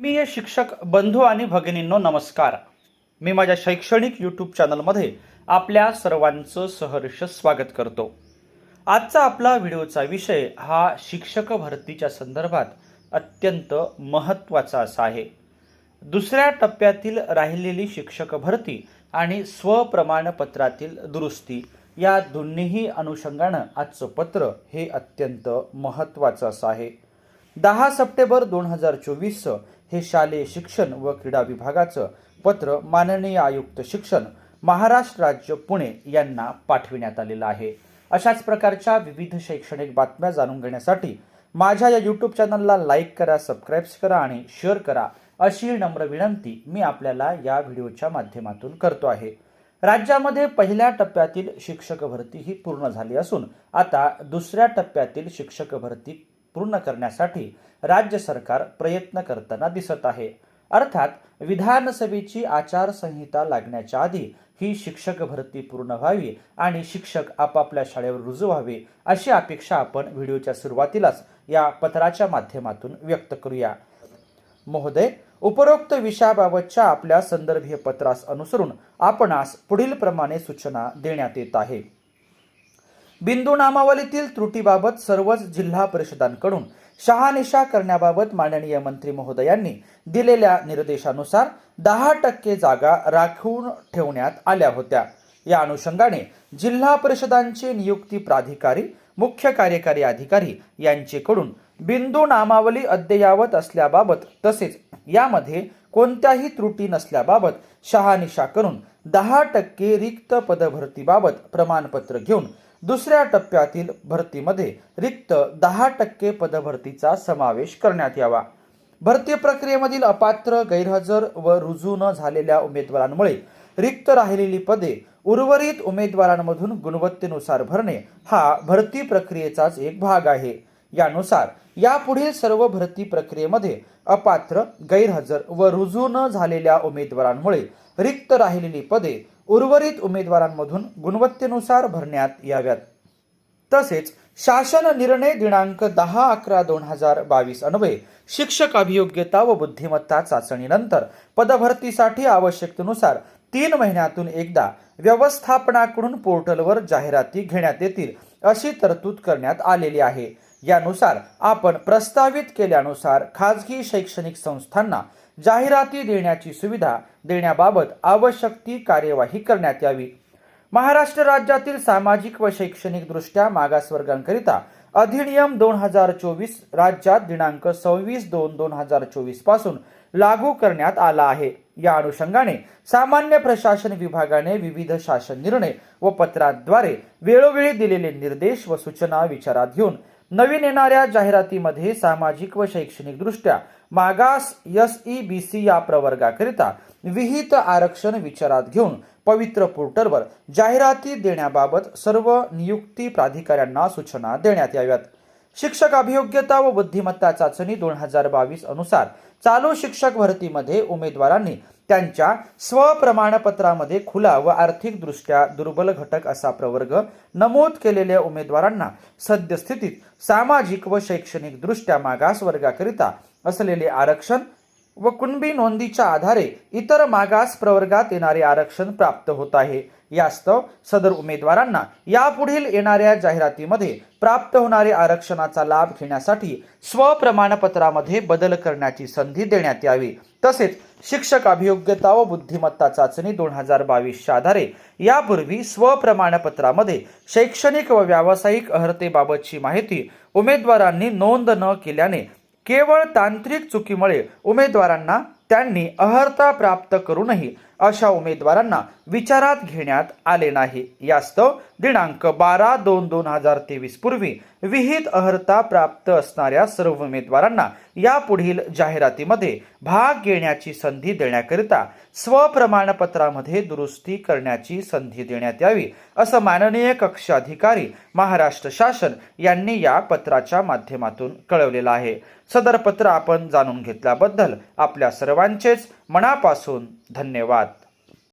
मी हे शिक्षक बंधू आणि भगिनींनो नमस्कार. मी माझ्या शैक्षणिक यूट्यूब चॅनलमध्ये आपल्या सर्वांचं सहर्ष स्वागत करतो. आजचा आपला व्हिडिओचा विषय हा शिक्षक भरतीच्या संदर्भात अत्यंत महत्त्वाचा असा आहे. दुसऱ्या टप्प्यातील राहिलेली शिक्षक भरती आणि स्वप्रमाणपत्रातील दुरुस्ती या दोन्हीही अनुषंगानं आजचं पत्र हे अत्यंत महत्त्वाचं असं आहे. दहा सप्टेंबर दोन हजार चोवीस हे शालेय शिक्षण व क्रीडा विभागाचं पत्र माननीय आयुक्त शिक्षण महाराष्ट्र राज्य पुणे यांना पाठविण्यात आलेलं आहे. अशाच प्रकारच्या विविध शैक्षणिक बातम्या जाणून घेण्यासाठी माझ्या या यूट्यूब चॅनलला लाईक करा सबस्क्राईब करा आणि शेअर करा अशी नम्र विनंती मी आपल्याला या व्हिडिओच्या माध्यमातून करतो आहे. राज्यामध्ये पहिल्या टप्प्यातील शिक्षक भरती ही पूर्ण झाली असून आता दुसऱ्या टप्प्यातील शिक्षक भरती पूर्ण करण्यासाठी राज्य सरकार प्रयत्न करताना दिसत आहे. अर्थात विधानसभेची आचारसंहिता लागण्याच्या आधी ही शिक्षक भरती पूर्ण व्हावी आणि शिक्षक आपापल्या शाळेवर रुजू व्हावे अशी अपेक्षा आपण व्हिडिओच्या सुरुवातीलाच या पत्राच्या माध्यमातून व्यक्त करूया. महोदय उपरोक्त विषयाबाबतच्या आपल्या संदर्भीय पत्रास अनुसरून आपणास पुढील प्रमाणे सूचना देण्यात येत आहे. बिंदू नामावलीतील त्रुटीबाबत सर्वच जिल्हा परिषदांकडून शहानिशा करण्याबाबत माननीय मंत्री महोदयांनी दिलेल्या निर्देशानुसार दहा टक्के जागा राखून ठेवण्यात आल्या होत्या. या अनुषंगाने जिल्हा परिषदांचे नियुक्ती प्राधिकारी मुख्य कार्यकारी अधिकारी यांचेकडून बिंदू नामावली अद्ययावत असल्याबाबत तसेच यामध्ये कोणत्याही त्रुटी नसल्याबाबत शहानिशा करून दहा टक्के रिक्त पदभरतीबाबत प्रमाणपत्र घेऊन दुसऱ्या टप्प्यातील भरतीमध्ये रिक्त दहा टक्के पदभरतीचा समावेश करण्यात यावा. भरती प्रक्रियेमधील अपात्र गैरहजर व रुजू न झालेल्या उमेदवारांमुळे रिक्त राहिलेली पदे उर्वरित उमेदवारांमधून गुणवत्तेनुसार भरणे हा भरती प्रक्रियेचाच एक भाग आहे. यानुसार यापुढील सर्व भरती प्रक्रियेमध्ये अपात्र गैरहजर व रुजू न झालेल्या उमेदवारांमुळे रिक्त राहिलेली पदे उर्वरित उमेदवारांमधून गुणवत्तेनुसार भरण्यात याव्यात. तसेच शासन निर्णय दिनांक दहा अकरा दोन हजार बावीस अन्वये शिक्षक अभियोग्यता व बुद्धिमत्ता चाचणीनंतर पदभरतीसाठी आवश्यकतेनुसार तीन महिन्यातून एकदा व्यवस्थापनाकडून पोर्टलवर जाहिराती घेण्यात येतील अशी तरतूद करण्यात आलेली आहे. यानुसार आपण प्रस्तावित केल्यानुसार खाजगी शैक्षणिक संस्थांना जाहिराती देण्याची सुविधा देण्याबाबत आवश्यक ती कार्यवाही करण्यात यावी. महाराष्ट्र राज्यातील सामाजिक व शैक्षणिक दृष्ट्या मागासवर्गांकरिता अधिनियम दोन हजार चोवीस राज्यात दिनांक सव्वीस दोन दोन हजार चोवीसपासून लागू करण्यात आला आहे. या अनुषंगाने सामान्य प्रशासन विभागाने विविध शासन निर्णय व पत्राद्वारे वेळोवेळी दिलेले निर्देश व सूचना विचारात घेऊन नवीन येणाऱ्या जाहिरातीमध्ये सामाजिक व शैक्षणिक दृष्ट्या मागास एस ई बी सी या प्रवर्गाकरिता विहित आरक्षण विचारात घेऊन पवित्र पोर्टलवर जाहिराती देण्याबाबत सर्व नियुक्ती प्राधिकाऱ्यांना सूचना देण्यात याव्यात. शिक्षक अभियोग्यता व बुद्धिमत्ता चाचणी दोन हजार बावीस अनुसार चालू शिक्षक भरतीमध्ये उमेदवारांनी त्यांच्या स्वप्रमाणपत्रामध्ये खुला व आर्थिकदृष्ट्या दुर्बल घटक असा प्रवर्ग नमूद केलेल्या उमेदवारांना सद्यस्थितीत सामाजिक व शैक्षणिकदृष्ट्या मागास वर्गाकरिता असलेले आरक्षण व कुणबी नोंदीच्या आधारे इतर मागास प्रवर्गात येणारे आरक्षण प्राप्त होत आहे. यास्तव सदर उमेदवारांना यापुढील येणाऱ्या जाहिरातीमध्ये प्राप्त होणारे आरक्षणाचा लाभ घेण्यासाठी स्वप्रमाणपत्रामध्ये बदल करण्याची संधी देण्यात यावी. तसेच शिक्षक अभियोग्यता व बुद्धिमत्ता चाचणी दोन हजार बावीसच्या आधारे यापूर्वी स्वप्रमाणपत्रामध्ये शैक्षणिक व व्यावसायिक अर्हतेबाबतची माहिती उमेदवारांनी नोंद न केल्याने केवळ तांत्रिक चुकीमुळे उमेदवारांना त्यांनी अहर्ता प्राप्त करूनही अशा उमेदवारांना विचारात घेण्यात आले नाही. यास्तव दिनांक बारा दोन दोन हजार तेवीस पूर्वी विहित अहर्ता प्राप्त असणाऱ्या सर्व उमेदवारांना यापुढील जाहिरातीमध्ये भाग घेण्याची संधी देण्याकरिता स्वप्रमाणपत्रामध्ये दुरुस्ती करण्याची संधी देण्यात यावी असं माननीय कक्ष अधिकारी महाराष्ट्र शासन यांनी या पत्राच्या माध्यमातून कळवलेलं आहे. सदर पत्र आपण जाणून घेतल्याबद्दल आपल्या सर्वांचेच मनापासून धन्यवाद.